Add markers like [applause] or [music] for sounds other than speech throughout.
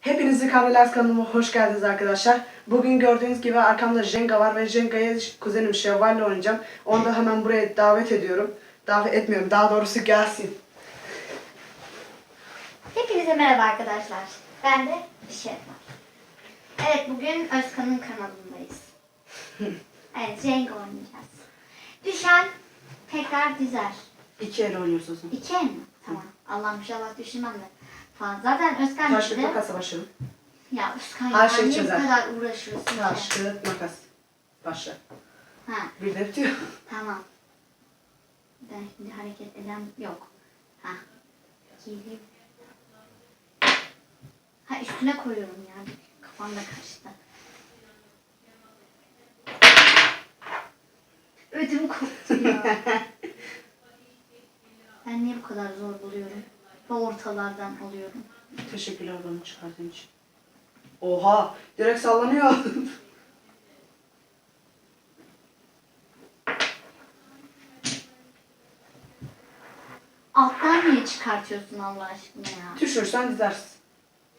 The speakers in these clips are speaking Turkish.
Hepinizi Karelas kanalıma hoş geldiniz arkadaşlar. Bugün gördüğünüz gibi arkamda Jenga var ve Jenga'ya kuzenim Şevval'le oynayacağım. Onu da hemen buraya davet ediyorum. Davet etmiyorum daha doğrusu gelsin. Hepinize merhaba arkadaşlar. Ben de Şevval. Evet bugün Özkan'ın kanalındayız. [laughs] evet Jenga oynayacağız. Düşen tekrar dizer. İki el oynuyoruz o zaman. İki el mi? Tamam. Allah'ım inşallah düşünmem de. Falan. Zaten Özkan Taş dedi. makasla başlayalım. Ya Özkan ya bu çözer. kadar uğraşıyorsun Taş kağıt makas. Başla. Ha Bir de bitiyor. tamam. Ben şimdi hareket eden yok. Ha. Giyeyim. Ha üstüne koyuyorum ya. Kafam da karıştı. Ödüm koptu ya. [laughs] ben niye bu kadar zor buluyorum? Ve ortalardan alıyorum. Teşekkürler bana çıkardığın için. Oha! Direkt sallanıyor. [laughs] Alttan niye çıkartıyorsun Allah aşkına ya? Düşürsen dizersin.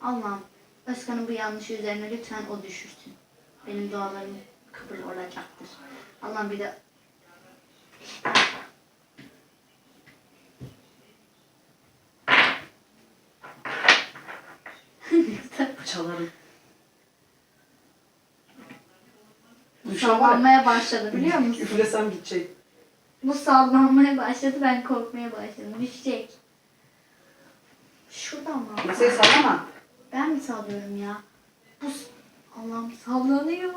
Allah'ım Özkan'ın bu yanlışı üzerine lütfen o düşürsün. Benim dualarım kabul olacaktır. Allah'ım bir de Çalarım. bu Şu an var ya, sallanmaya başladı biliyor musun? Üflesem gidecek. Bu sallanmaya başladı ben korkmaya başladım. Düşecek. Şuradan mı? Masayı sallama. Ben mi sallıyorum ya? Bu Allah'ım sallanıyor.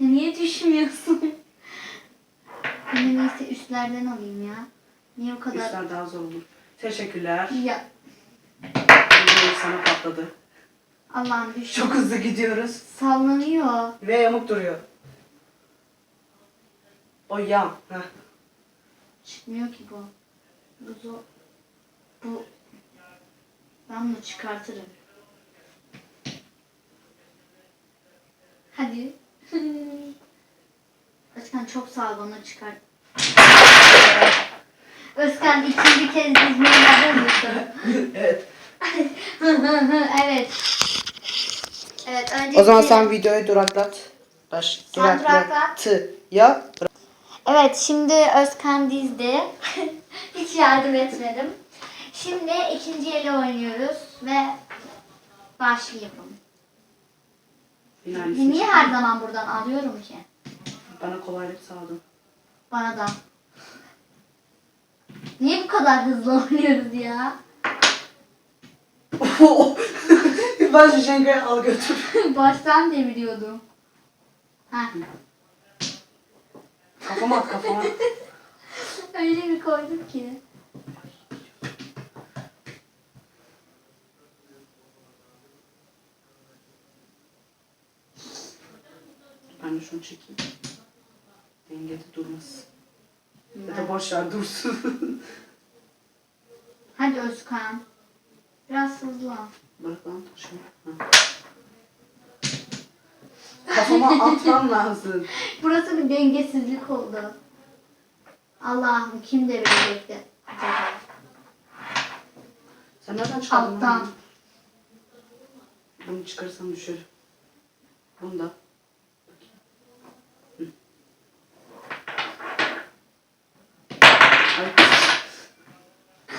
Ya niye düşmüyorsun? Ben [laughs] neyse üstlerden alayım ya. Niye bu kadar? Üstler daha zor olur. Teşekkürler. Ya Video sana patladı. Allah'ım düş. Çok hızlı gidiyoruz. sallanıyor. Ve yamuk duruyor. O yan. Heh. Çıkmıyor ki bu. Bu zor. Bu. Ben bunu çıkartırım. Hadi. [laughs] Özkan çok sağ ol bana çıkart. Özkan ikinci kez dizmeye hazır mısın? [laughs] evet. [laughs] evet. Evet önce O zaman sen videoyu duraklat. Baş, Sen duraklattı. Ya. Evet şimdi Özkan dizdi. [laughs] Hiç yardım etmedim. Şimdi ikinci ele oynuyoruz ve başlayalım. Niye her zaman buradan alıyorum ki? Bana kolaylık sağladın. Bana da. Niye bu kadar hızlı [laughs] oynuyoruz ya? [laughs] ben şu Jenga'yı al götür. [laughs] Baştan deviriyordum. Heh. Kafama at kafama. Öyle bir koydum ki. Ben de şunu çekeyim. Dengede durmasın. Ya da boş ver dursun. [laughs] Hadi Özkan. Biraz hızlı. Bırak lan. Ha. Kafama [laughs] atman lazım. Burası bir dengesizlik oldu. Allah'ım kim devirecekti acaba? Sen nereden çıkardın? Alttan. lan bunu? Bunu çıkarsam düşerim. Bunu da.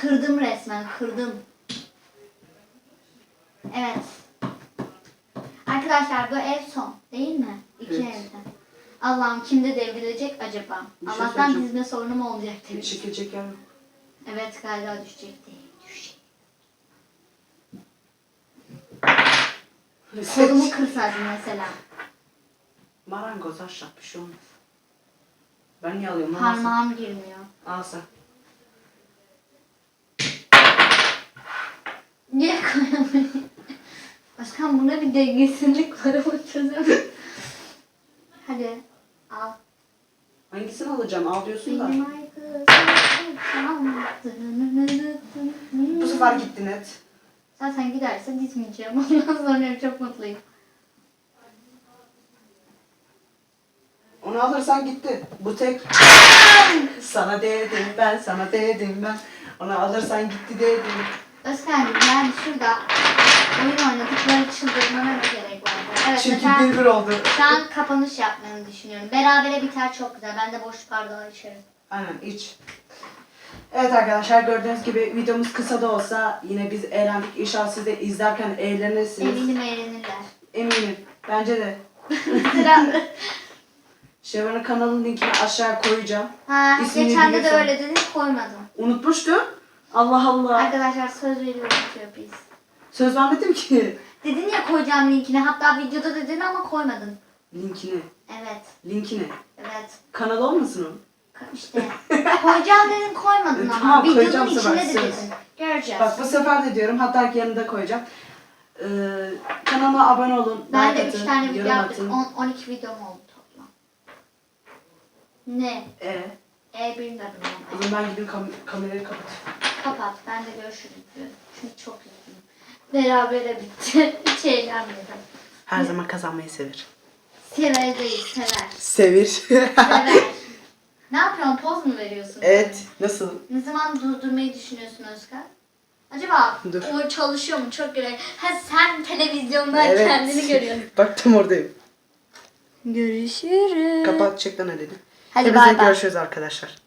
Kırdım resmen, kırdım. Evet. Arkadaşlar bu ev son değil mi? İki Evet. evden. Allah'ım kimde devrilecek acaba? Bir şey Allah'tan söyleyeceğim. dizme sorunum bir demiş. çekilecek yer yok. Evet galiba düşecekti. Düşecek. Kolumu kırsaydım mesela. Marangoz aşağı bir şey olmaz. Ben niye alıyorum. Parmağım girmiyor. Al sen. Niye koyamayayım? Başkan buna bir dengesizlik var ama çözemem. Hadi al. Hangisini alacağım? Al diyorsun da. Benim ay Bu sefer gitti net. Zaten giderse dizmeyeceğim. [laughs] Ondan sonra çok mutluyum. Onu alırsan gitti. Bu tek. sana dedim ben, sana dedim ben. Onu alırsan gitti dedim. Özkan'cığım yani şurada oyun oynadık böyle çıldırmana ne gerek var? Evet Çünkü bir bir oldu. şu an kapanış yapmanı düşünüyorum. Berabere biter çok güzel. Ben de boş bardağı içerim. Aynen iç. Evet arkadaşlar gördüğünüz gibi videomuz kısa da olsa yine biz eğlendik. İnşallah siz de izlerken eğlenirsiniz. Eminim eğlenirler. Eminim. Bence de. Sıra. [laughs] Şevval'in kanalın linkini aşağıya koyacağım. ha, İsmini geçen de, de biliyorsun. öyle dedin koymadım. Unutmuştum. Allah Allah. Arkadaşlar söz veriyorum biz. Söz vermedim ki. Dedin ya koyacağım linkini. Hatta videoda dedin ama koymadın. Linkini. Evet. Linkini. Evet. Kanal olmasın o? İşte koyacağım dedin koymadın ama. Tamam, Videonun koyacağım bu sefer, içinde de söz. dedin. Göreceğiz. Bak bu sefer de diyorum. Hatta yanında koyacağım. Ee, kanalıma abone olun. ben like de 3 atın, tane video yorum yaptım. atın. 10, 12 videom oldu toplam. Ne? Ee, E bilmiyorum o ben. zaman ben gidip kam- kamerayı kapat. Kapat. Ben de görüşürüz diyorum. Çünkü çok üzgünüm. Berabere bitti. [laughs] Hiç eğlenmedim. Her zaman kazanmayı sever. Sever değil, sever. Sevir. Sever. [laughs] ne yapıyorsun? Poz mu veriyorsun? evet. Nasıl? Ne zaman durdurmayı düşünüyorsun Özkan? Acaba Dur. o çalışıyor mu? Çok göre. Ha sen televizyonda kendini görüyorsun. [laughs] Bak tam oradayım. Görüşürüz. Kapat çek lan hadi. Hadi Hepinize bay bay. görüşürüz arkadaşlar.